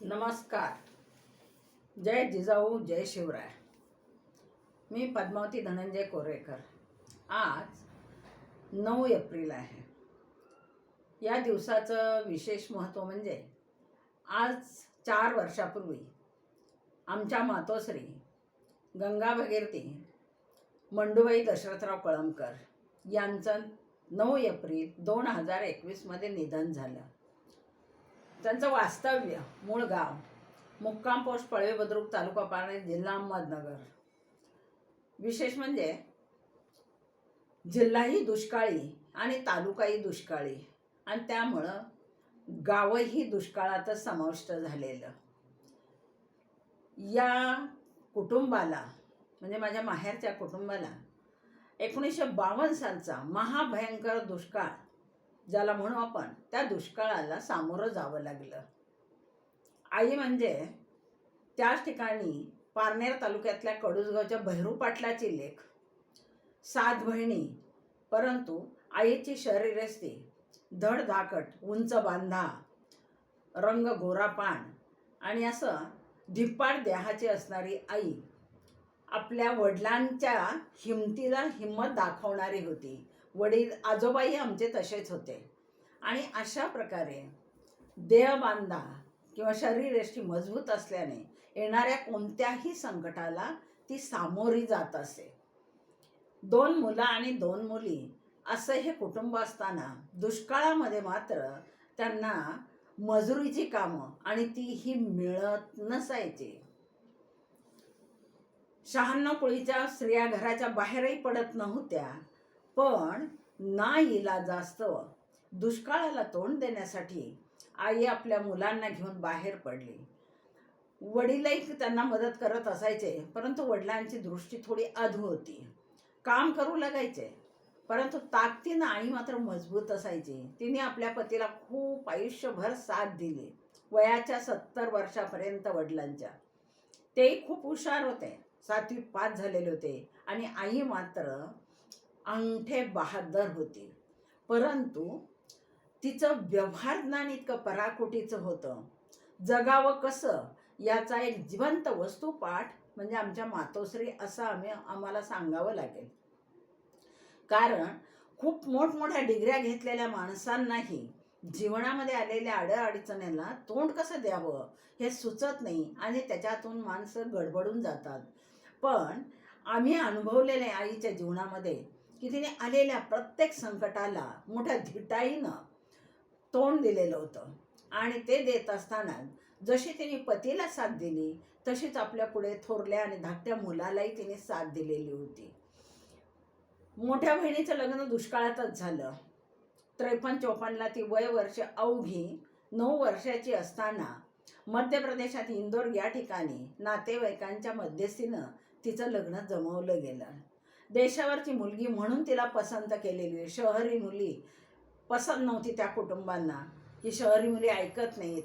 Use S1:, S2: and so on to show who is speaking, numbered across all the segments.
S1: नमस्कार. जय जिजाऊ जय शिवराय. मी पद्मावती धनंजय कोरेकर. आज नऊ एप्रिल आहे. या दिवसाचं विशेष महत्त्व म्हणजे आज चार वर्षापूर्वी आमच्या मातोश्री गंगा भगीरथी मंडुबाई दशरथराव कळमकर यांचं नऊ एप्रिल दोन हजार एकवीसमध्ये निधन झालं. त्यांचं वास्तव्य मूळ गाव मुक्काम पोस्ट पळवे बुद्रुक तालुका पारणे जिल्हा अहमदनगर. विशेष म्हणजे जिल्हाही दुष्काळी आणि तालुकाही दुष्काळी. आणि त्यामुळं गावही दुष्काळातच समाविष्ट झालेलं. या कुटुंबाला म्हणजे माझ्या माहेरच्या कुटुंबाला एकोणीसशे बावन्न सालचा महाभयंकर दुष्काळ ज्याला म्हणू आपण त्या दुष्काळाला सामोरं जावं लागलं. आई म्हणजे त्याच ठिकाणी पारनेर तालुक्यातल्या कडुसगावच्या भैरू पाटलाची लेख. सात बहिणी परंतु आईची शरीरस्ती धड धाकट उंच बांधा रंग गोरापान आणि असं धिप्पाड देहाची असणारी आई आपल्या वडिलांच्या हिमतीला हिंमत दाखवणारी होती. वडील आजोबाही आमचे तसेच होते. आणि अशा प्रकारे देहबांधा किंवा शरीर शरीरयष्टी मजबूत असल्याने येणाऱ्या कोणत्याही संकटाला ती सामोरी जात असे. दोन मुलं आणि दोन मुली असं हे कुटुंब असताना दुष्काळामध्ये मात्र त्यांना मजुरीची कामं आणि ती ही मिळत नसायची. शहाण्णव कुळीच्या स्त्रिया घराच्या बाहेरही पडत नव्हत्या. पण ना इलाजास्तव दुष्काळाला तोंड देण्यासाठी आई आपल्या मुलांना घेऊन बाहेर पडली. वडीलही त्यांना मदत करत असायचे परंतु वडिलांची दृष्टी थोडी अधू होती. काम करू लागायचे परंतु ताकदीनं आई मात्र मजबूत असायची. तिने आपल्या पतीला खूप आयुष्यभर साथ दिली वयाच्या सत्तर वर्षापर्यंत वडिलांच्या. तेही खूप हुशार होते सातवी पास झालेले होते आणि आई मात्र अंगठे बहादर होती परंतु तिचं व्यवहार ज्ञान इतकं पराकोटीचं होतं. जगावं कसं? याचा एक जिवंत वस्तुपाठ म्हणजे आमच्या मातोश्री असं आम्ही आम्हाला सांगावं लागेल. कारण खूप मोठमोठ्या डिग्र्या घेतलेल्या माणसांनाही जीवनामध्ये आलेल्या अडचणींना तोंड कसं द्यावं हे सुचत नाही आणि त्याच्यातून माणसं गडबडून जातात. पण आम्ही अनुभवलेले आईच्या जीवनामध्ये की तिने आलेल्या प्रत्येक संकटाला मोठ्या धिटाईनं तोंड दिलेलं होतं. आणि ते देत असताना जशी तिने पतीला साथ दिली तशीच आपल्या पुढे थोरल्या आणि धाकट्या मुलालाही तिने साथ दिलेली होती. मोठ्या बहिणीचं लग्न दुष्काळातच झालं. त्रेपन्न चोपन्नला ती वय वर्ष अवघी नऊ वर्षाची असताना मध्य प्रदेशात इंदोर या ठिकाणी नातेवाईकांच्या मध्यस्थीनं तिचं लग्न जमवलं गेलं. देशावरची मुलगी म्हणून तिला पसंत केलेली शहरी मुली पसंत नव्हती त्या कुटुंबांना. की शहरी मुली ऐकत नाहीत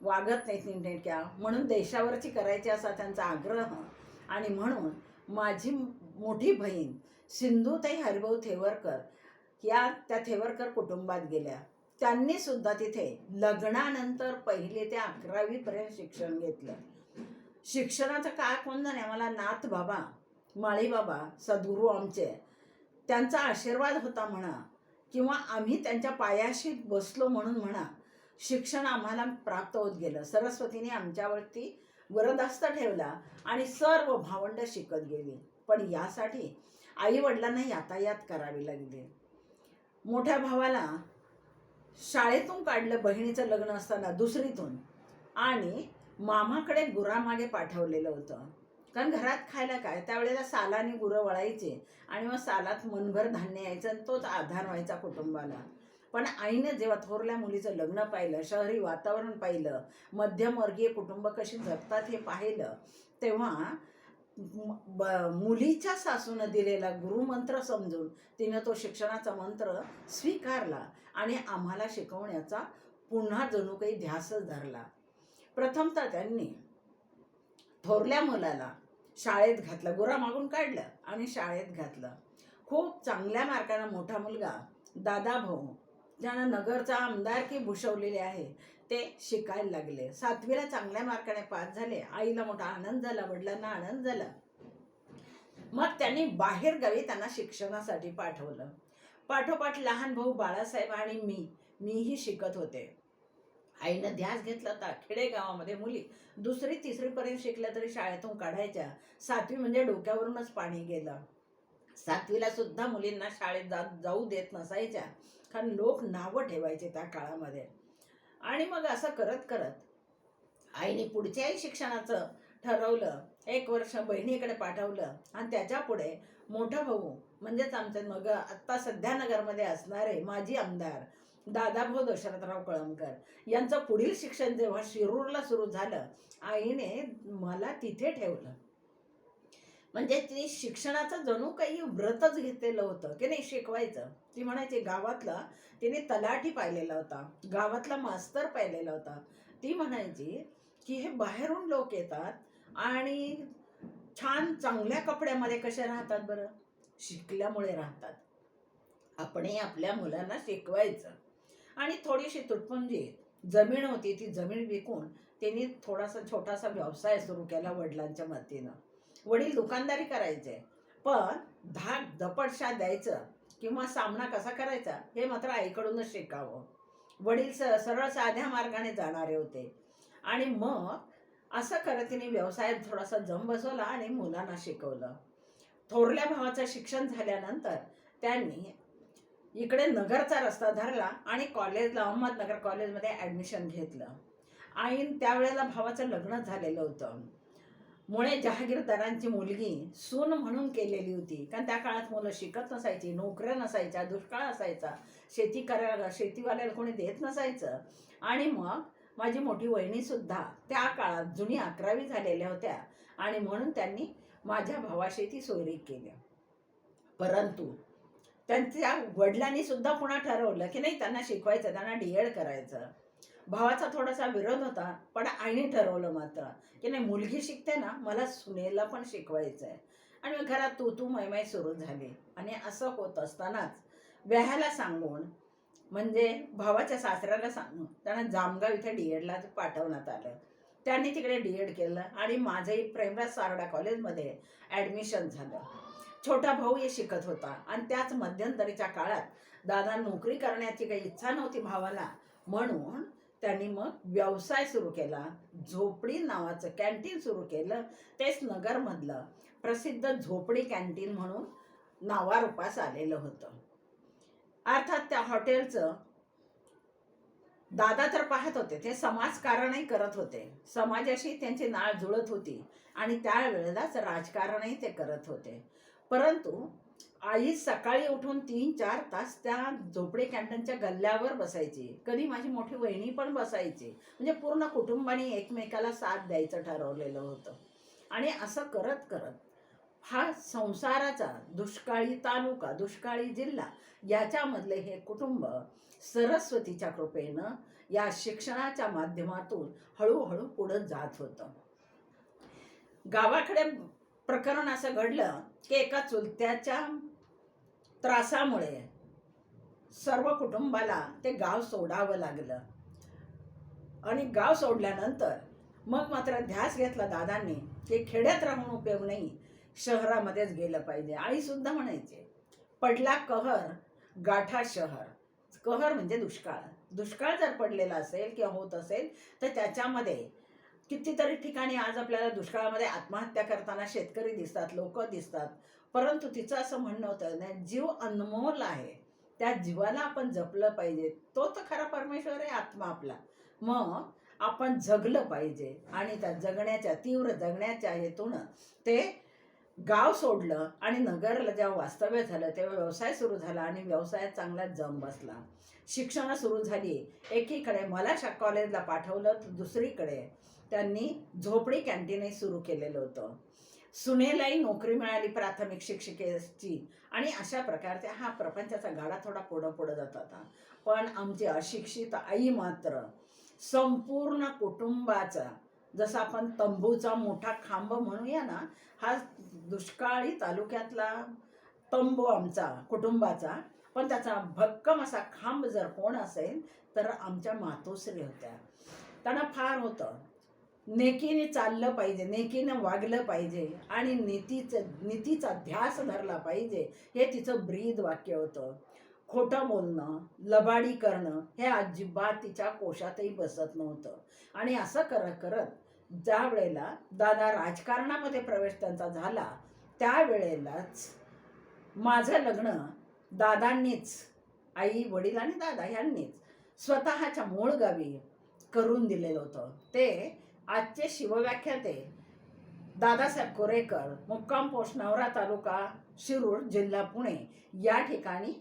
S1: वागत नाहीत नीटनेटक्या म्हणून देशावरची करायची असा त्यांचा आग्रह आणि म्हणून माझी मोठी बहीण सिंधुताई हरिभाऊ थेवरकर या त्या थेवरकर कुटुंबात गेल्या. त्यांनी सुद्धा तिथे लग्नानंतर पहिली ते अकरावीपर्यंत शिक्षण घेतलं. शिक्षणाचं काय कोण नाही? मला नाथ बाबा माळीबाबा सद्गुरू आमचे. त्यांचा आशीर्वाद होता म्हणा किंवा आम्ही त्यांच्या पायाशी बसलो म्हणून म्हणा शिक्षण आम्हाला प्राप्त होत गेलं. सरस्वतीने आमच्यावरती वरदास्त ठेवला आणि सर्व भावंड शिकत गेली. पण यासाठी आई वडिलांना यातायात करावी लागली. मोठ्या भावाला शाळेतून काढलं बहिणीचं लग्न असताना दुसरीतून आणि मामाकडे गुरामागे पाठवलेलं होतं. कारण घरात खायला काय? त्यावेळेला सालाने गुरं वळायचे आणि मग सालात मनभर धान्य यायचं आणि तोच आधार व्हायचा कुटुंबाला. पण आईने जेव्हा थोरल्या मुलीचं लग्न पाहिलं शहरी वातावरण पाहिलं मध्यमवर्गीय कुटुंब कशी जगतात हे पाहिलं तेव्हा ब मुलीच्या सासूनं दिलेला गुरुमंत्र समजून तिनं तो शिक्षणाचा मंत्र स्वीकारला आणि आम्हाला शिकवण्याचा पुन्हा जणू काही ध्यासच धरला. प्रथमतः त्यांनी थोरल्या मुलाला शाळेत घातलं गुरा मागून काढलं आणि शाळेत घातलं. खूप चांगल्या मार्कानं मोठा मुलगा दादा भाऊ ज्यानं नगरचा आमदारकी भुषवलेली आहे ते शिकायला लागले. सातवीला चांगल्या मार्काने पास झाले. आईला मोठा आनंद झाला वडिलांना आनंद झाला. मग त्यांनी बाहेर गावी त्यांना शिक्षणासाठी पाठवलं. पाठोपाठ लहान भाऊ बाळासाहेब आणि मी मीही शिकत होते. आईनं ध्यास घेतला होता खेडेगावामध्ये मुली. दुसरी तिसरीपर्यंत शिकल्या तरी शाळेतून काढायच्या. सातवी म्हणजे डोक्यावरूनच पाणी गेलं. सातवीला सुद्धा मुलींना शाळेत जा जाऊ देत नसायच्या. कारण लोक नावं ठेवायचे त्या काळामध्ये. आणि मग असं करत करत आईने पुढच्याही शिक्षणाचं ठरवलं. एक वर्ष बहिणीकडे पाठवलं. आणि त्याच्या पुढे मोठा भाऊ म्हणजेच आमचे मग आत्ता सध्या नगरमध्ये असणारे माजी आमदार दादाभाऊ दशरथराव कळमकर यांचं पुढील शिक्षण जेव्हा शिरूरला सुरू झालं आईने मला तिथे ठेवलं. म्हणजे ती शिक्षणाचं जणू काही व्रतच घेतलेलं होतं की नाही शिकवायचं. ती म्हणायची गावातला तिने तलाठी पाहिलेला होता गावातला मास्तर पाहिलेला होता. ती म्हणायची की हे बाहेरून लोक येतात आणि छान चांगल्या कपड्यामध्ये कसे राहतात बरं? शिकल्यामुळे राहतात. आपणही आपल्या मुलांना शिकवायचं. आणि थोडीशी तुटपुंजी जमीन होती ती जमीन विकून त्यांनी थोडासा छोटासा व्यवसाय सुरू केला वडिलांच्या मदतीनं. वडील दुकानदारी करायचे पण धाक दपटशा द्यायचं किंवा सामना कसा करायचा हे मात्र आईकडूनच शिकावं. वडील स सरळ साध्या मार्गाने जाणारे होते. आणि मग असं करत तिने व्यवसायात थोडासा जम बसवला आणि मुलांना शिकवलं. थोरल्या भावाचं शिक्षण झाल्यानंतर त्यांनी इकडे नगरचा रस्ता धरला आणि कॉलेजला अहमदनगर कॉलेजमध्ये ॲडमिशन घेतलं. आईन त्यावेळेला भावाचं लग्न झालेलं होतं. मुळे जहागीरदारांची मुलगी सून म्हणून केलेली होती. कारण त्या काळात मुलं शिकत नसायची नोकऱ्या नसायच्या दुष्काळ असायचा. शेती करायला शेतीवाल्याला कोणी देत नसायचं. आणि मग माझी मोठी वहिनीसुद्धा त्या काळात जुनी अकरावी झालेल्या होत्या. आणि म्हणून त्यांनी माझ्या भावाशी ती सोयरी केल्या परंतु त्यांच्या वडिलांनी सुद्धा पुन्हा ठरवलं की नाही त्यांना शिकवायचं त्यांना डी एड करायचं. भावाचा थोडासा विरोध होता पण आईने ठरवलं मात्र की नाही मुलगी शिकते ना मला सुनेला पण शिकवायचं आहे आणि घरात तू तू मैमय सुरू झाली. आणि असं होत असतानाच व्याह्याला सांगून म्हणजे भावाच्या सासऱ्याला सांगून त्यांना जामगाव इथे डी एडला पाठवण्यात आलं. त्यांनी तिकडे डी एड केलं आणि माझंही प्रेमराज सारडा कॉलेजमध्ये ॲडमिशन झालं. छोटा भाऊ हे शिकत होता. आणि त्याच मध्यंतरीच्या काळात दादा नोकरी करण्याची काही इच्छा नव्हती भावाला. म्हणून त्यांनी मग व्यवसाय सुरू केला. झोपडी नावाचं कॅन्टीन सुरू केलं. तेच नगरमधलं प्रसिद्ध झोपडी कॅन्टीन म्हणून नावारूपास आलेलं होतं. अर्थात त्या हॉटेलचं दादा तर पाहत होते. ते समाजकारणही करत होते. समाजाशी त्यांची नाळ जुळत होती. आणि त्यावेळेलाच राजकारणही ते करत होते. परंतु आई सकाळी उठून तीन चार तास त्या झोपडे कॅन्टनच्या गल्ल्यावर बसायची. कधी माझी मोठी वहिनी पण बसायची. म्हणजे पूर्ण कुटुंबाने एकमेकाला साथ द्यायचं ठरवलेलं होतं. आणि असं करत करत हा संसाराचा दुष्काळी तालुका दुष्काळी जिल्हा याच्यामधले हे कुटुंब सरस्वतीच्या कृपेनं या शिक्षणाच्या माध्यमातून हळूहळू पुढं जात होतं. गावाकडे प्रकरण असं घडलं की एका चुलत्याच्या त्रासामुळे सर्व कुटुंबाला ते गाव सोडावं लागलं. आणि गाव सोडल्यानंतर मग मात्र ध्यास घेतला दादांनी की खेड्यात राहून उपयोग नाही शहरामध्येच गेलं पाहिजे. आईसुद्धा म्हणायचे पडला कहर गाठा शहर. कहर म्हणजे दुष्काळ. दुष्काळ जर पडलेला असेल किंवा होत असेल तर त्याच्यामध्ये कितीतरी ठिकाणी आज आपल्याला दुष्काळामध्ये आत्महत्या करताना शेतकरी दिसतात लोक दिसतात. परंतु तिचं असं म्हणणं होतं जीव अनमोल आहे. त्या जीवाला आपण जपलं पाहिजे. तो तर खरा परमेश्वर आहे आत्मा आपला. मग आपण जगलं पाहिजे. आणि त्या जगण्याच्या तीव्र जगण्याच्या हेतून ते गाव सोडलं आणि नगरला जेव्हा वास्तव्य झालं तेव्हा व्यवसाय सुरू झाला आणि व्यवसायात चांगला जम बसला. शिक्षणं सुरू झाली. एकीकडे मला शा कॉलेजला पाठवलं तर दुसरीकडे त्यांनी झोपडी कॅन्टीनही सुरू केलेलं होतं. सुनेलाही नोकरी मिळाली प्राथमिक शिक्षिकेची. आणि अशा प्रकारचा हा प्रपंचाचा गाडा थोडा पुढं पुढं जात होता. पण आमची अशिक्षित आई मात्र संपूर्ण कुटुंबाचा जसं आपण तंबूचा मोठा खांब म्हणूया ना हा दुष्काळी तालुक्यातला तंबू आमचा कुटुंबाचा. पण त्याचा भक्कम असा खांब जर कोण असेल तर आमच्या मातोश्री होत्या. त्यांना फार होतं. नेकीने चाललं पाहिजे नेकीनं वागलं पाहिजे आणि नीतीचं नीतीचा ध्यास धरला पाहिजे हे तिचं ब्रीद वाक्य होतं. खोटं बोलणं लबाडी करणं हे अजिबात तिच्या कोशातही बसत नव्हतं. आणि असं करत करत ज्या वेळेला दादा राजकारणामध्ये प्रवेश त्यांचा झाला त्यावेळेलाच माझं लग्न दादांनीच आई वडील आणि दादा यांनीच स्वतःच्या मूळ गावी करून दिलेलं होतं. ते आजचे शिवव्याख्याते दादासाहेब कोरेकर मुक्काम पोस्ट नवरा तालुका शिरूर जिल्हा पुणे या ठिकाणी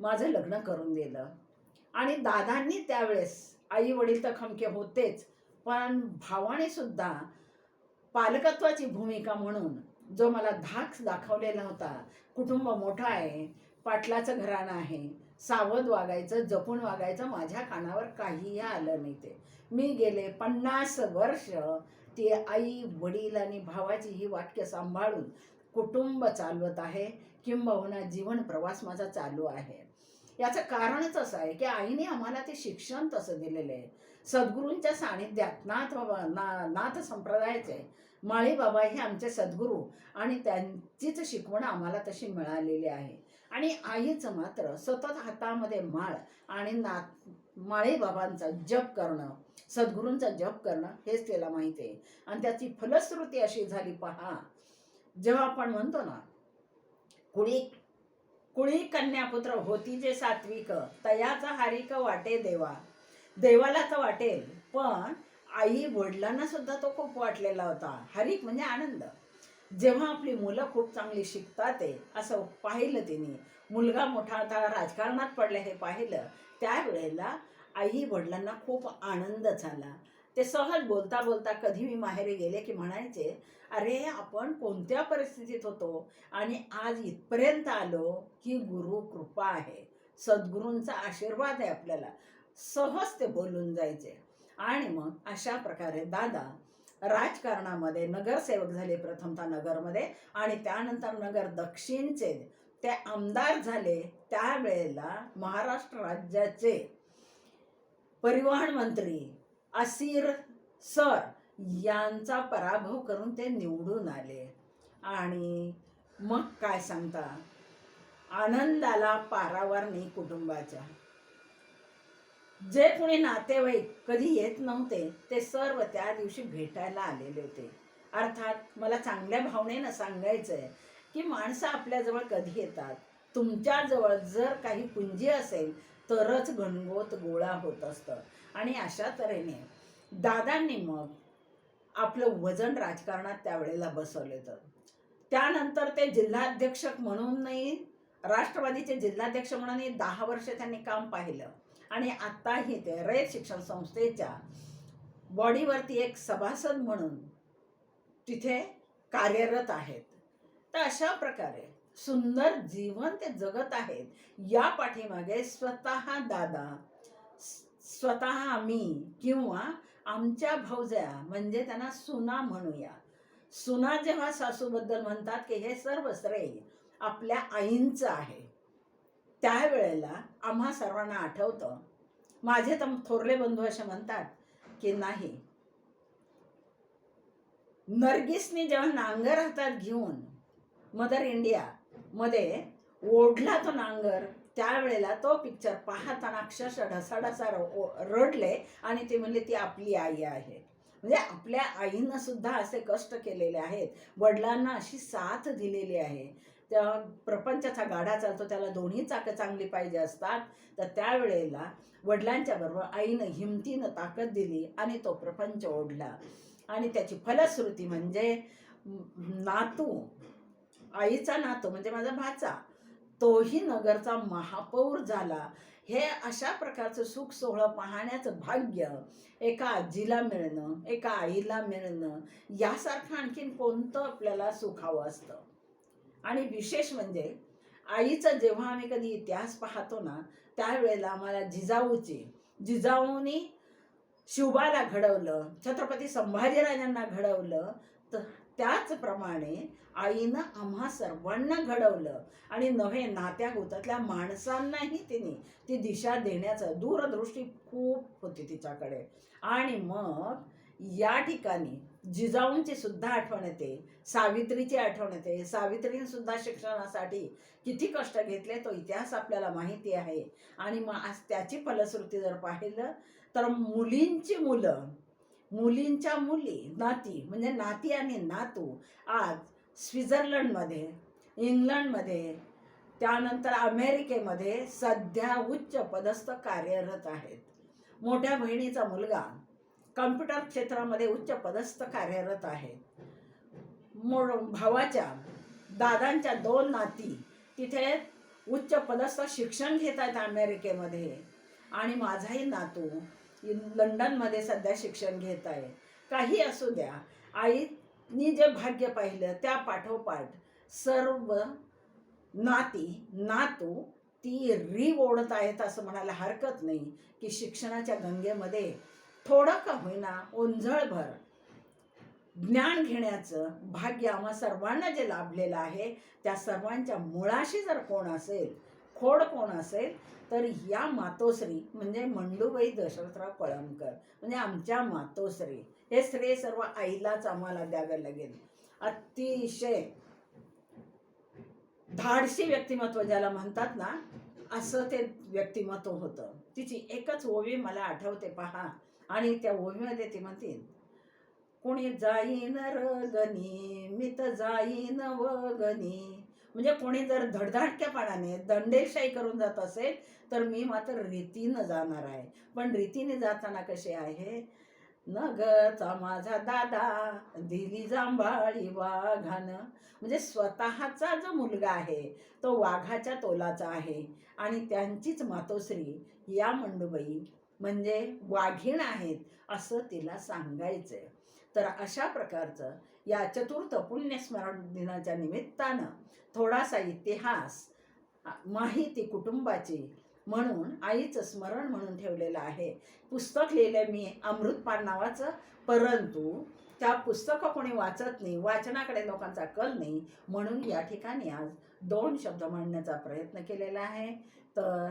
S1: माझं लग्न करून दिलं. आणि दादांनी त्यावेळेस आई वडील तर खमके होतेच पण भावाने सुद्धा पालकत्वाची भूमिका म्हणून जो मला धाक दाखवलेला होता कुटुंब मोठं आहे पाटलाचं घराणं आहे सावध वागायचं जपून वागायचं माझ्या कानावर काहीही आलं नाही ते. मी गेले पन्नास वर्ष ती आई वडील आणि भावाची ही वाक्य सांभाळून कुटुंब चालवत आहे किंबहुना जीवन प्रवास माझा चालू आहे. याचं कारणच असं आहे की आईने आम्हाला ते शिक्षण तसं दिलेलं आहे. सद्गुरूंच्या सानिध्यात नाथ बाबा ना नाथ संप्रदायाचे माळी बाबा हे आमचे सद्गुरू आणि त्यांचीच शिकवण आम्हाला तशी मिळालेली आहे. आणि आईचं मात्र सतत हातामध्ये माळ आणि नात माळी बाबांचा जप करणं सद्गुरूंचा जप करणं हेच त्याला माहिती आहे. आणि त्याची फलश्रुती अशी झाली पहा. जेव्हा आपण म्हणतो ना कुळी कुळी कन्यापुत्र होती जे सात्विक तयाचा हारिक वाटे देवा. देवाला तर वाटेल पण आई वडिलांना सुद्धा तो खूप वाटलेला होता. हरिक म्हणजे आनंद. जेव्हा आपली मुलं खूप चांगली शिकतात आहे असं पाहिलं तिने. मुलगा मोठा आता राजकारणात पडलं हे पाहिलं. त्यावेळेला आई वडिलांना खूप आनंद झाला. ते सहज बोलता बोलता कधी मी माहेरी गेले की म्हणायचे अरे आपण कोणत्या परिस्थितीत होतो? आणि आज इथपर्यंत आलो की गुरु कृपा आहे. सद्गुरूंचा आशीर्वाद आहे आपल्याला. सहज ते बोलून जायचे. आणि मग अशा प्रकारे दादा राजकारणामध्ये नगरसेवक झाले प्रथमतः नगरमध्ये आणि त्यानंतर नगर दक्षिणचे. ते आमदार झाले त्यावेळेला महाराष्ट्र राज्याचे परिवहन मंत्री असीर सर यांचा पराभव करून ते निवडून आले. आणि मग काय सांगता? आनंदाला पारावर नाही कुटुंबाच्या. जे कोणी नातेवाईक कधी येत नव्हते ते सर्व त्या दिवशी भेटायला आलेले होते. अर्थात मला चांगल्या भावनेनं सांगायचं आहे की माणसं आपल्याजवळ कधी येतात? तुमच्याजवळ जर काही पुंजी असेल तरच घनगोत गोळा होत असतं. आणि अशा तऱ्हेने दादांनी मग आपलं वजन राजकारणात त्यावेळेला बसवलं तर त्यानंतर ते जिल्हाध्यक्ष म्हणूनही राष्ट्रवादीचे जिल्हाध्यक्ष म्हणूनही दहा वर्ष त्यांनी काम पाहिलं. आणि आत्ताही ते रयत शिक्षण संस्थेच्या बॉडीवरती एक सभासद म्हणून तिथे कार्यरत आहेत. तर अशा प्रकारे सुंदर जीवन ते जगत आहेत. या पाठीमागे स्वतः दादा स्वतः आम्ही किंवा आमच्या भाऊजया म्हणजे त्यांना सुना म्हणूया. सुना जेव्हा सासूबद्दल म्हणतात की हे सर्व श्रेय आपल्या आईंचं आहे. त्यावेळेला आम्हा सर्वांना आठवतं माझे तर थोरले बंधू असे म्हणतात की नाही नर्गिसने जेव्हा नांगर हातात घेऊन मदर इंडिया मध्ये ओढला तो नांगर त्यावेळेला तो पिक्चर पाहताना अक्षरशः ढसाढसा र- रडले आणि ते म्हणले ती आपली आई आहे. म्हणजे आपल्या आईनं सुद्धा असे कष्ट केलेले आहेत वडिलांना अशी साथ दिलेली आहे त्या प्रपंचाचा गाडा चालतो त्याला दोन्ही चाकं चांगली पाहिजे असतात. तर त्यावेळेला वडिलांच्या बरोबर आईनं हिमतीनं ताकद दिली आणि तो प्रपंच ओढला. आणि त्याची फलश्रुती म्हणजे नातू आईचा नातू म्हणजे माझा भाचा तोही नगरचा महापौर झाला. हे अशा प्रकारचं सुख सोहळं पाहण्याचं भाग्य एका आजीला मिळणं एका आईला मिळणं यासारखं आणखीन कोणतं आपल्याला सुख हवं असतं? आणि विशेष म्हणजे आईचं जेव्हा आम्ही कधी इतिहास पाहतो ना त्यावेळेला आम्हाला जिजाऊची जिजाऊनी शिवबाला घडवलं छत्रपती संभाजीराजांना घडवलं तर त्याचप्रमाणे आईनं आम्हा सर्वांना घडवलं. आणि नव्हे नात्या गोतातल्या माणसांनाही तिने ती दिशा देण्याचं दूरदृष्टी खूप होती तिच्याकडे. आणि मग या ठिकाणी जिजाऊंची सुद्धा आठवण येते. सावित्रीची आठवण येते. सावित्रीने सुद्धा शिक्षणासाठी किती कष्ट घेतले तो इतिहास आपल्याला माहिती आहे. आणि मग आज त्याची फलश्रुती जर पाहिलं तर मुलींची मुलं मुलींच्या मुली नाती म्हणजे नाती आणि नातू आज स्वित्झर्लंडमध्ये इंग्लंडमध्ये त्यानंतर अमेरिकेमध्ये सध्या उच्च पदस्थ कार्यरत आहेत. मोठ्या बहिणीचा मुलगा कम्प्युटर क्षेत्रामध्ये उच्च पदस्थ कार्यरत आहेत. मोड भावाच्या दादांच्या दोन नाती तिथे उच्च पदस्थ शिक्षण घेत आहेत अमेरिकेमध्ये. आणि माझाही नातू लंडनमध्ये सध्या शिक्षण घेत आहे. काही असू द्या आईनी जे भाग्य पाहिलं त्या पाठोपाठ सर्व नाती नातू ती री ओढत आहेत असं म्हणायला हरकत नाही की शिक्षणाच्या गंगेमध्ये थोडं का होईना ओंझळभर ज्ञान घेण्याचं भाग्य आम्हा सर्वांना जे लाभलेलं आहे त्या सर्वांच्या मुळाशी जर कोण असेल खोड कोण असेल तर या मातोश्री म्हणजे मंडूबाई दशरथराव कळमकर म्हणजे आमच्या मातोश्री. हे श्रेय सर्व आईलाच आम्हाला द्यावं लागेल. अतिशय धाडसी व्यक्तिमत्व ज्याला म्हणतात ना असं ते व्यक्तिमत्व होतं. तिची एकच ओवी मला आठवते पहा. आणि त्या ओवीमध्ये ती म्हणतील कोणी जाईन रगनी मी तर जाईन वगनी. म्हणजे कोणी जर धडधाडक्यापणाने दंडेशाही करून जात असेल तर मी मात्र रीतीनं जाणार आहे. पण रीतीने जाताना कसे आहे? नगचा माझा दादा दिली जांभाळी वाघानं. म्हणजे स्वतःचा जो मुलगा आहे तो वाघाच्या तोलाचा आहे. आणि त्यांचीच मातोश्री या मंडूबाई म्हणजे वाघीण आहेत असं तिला सांगायचंय. तर अशा प्रकारचं या चतुर्थ पुण्यस्मरण दिनाच्या निमित्तानं थोडासा इतिहास माहिती कुटुंबाची म्हणून आईचं स्मरण म्हणून ठेवलेलं आहे. पुस्तक लिहिलं मी अमृतपान नावाचं परंतु त्या पुस्तकं कोणी वाचत नाही वाचनाकडे लोकांचा कल नाही म्हणून या ठिकाणी आज दोन शब्द मांडण्याचा प्रयत्न केलेला आहे. तर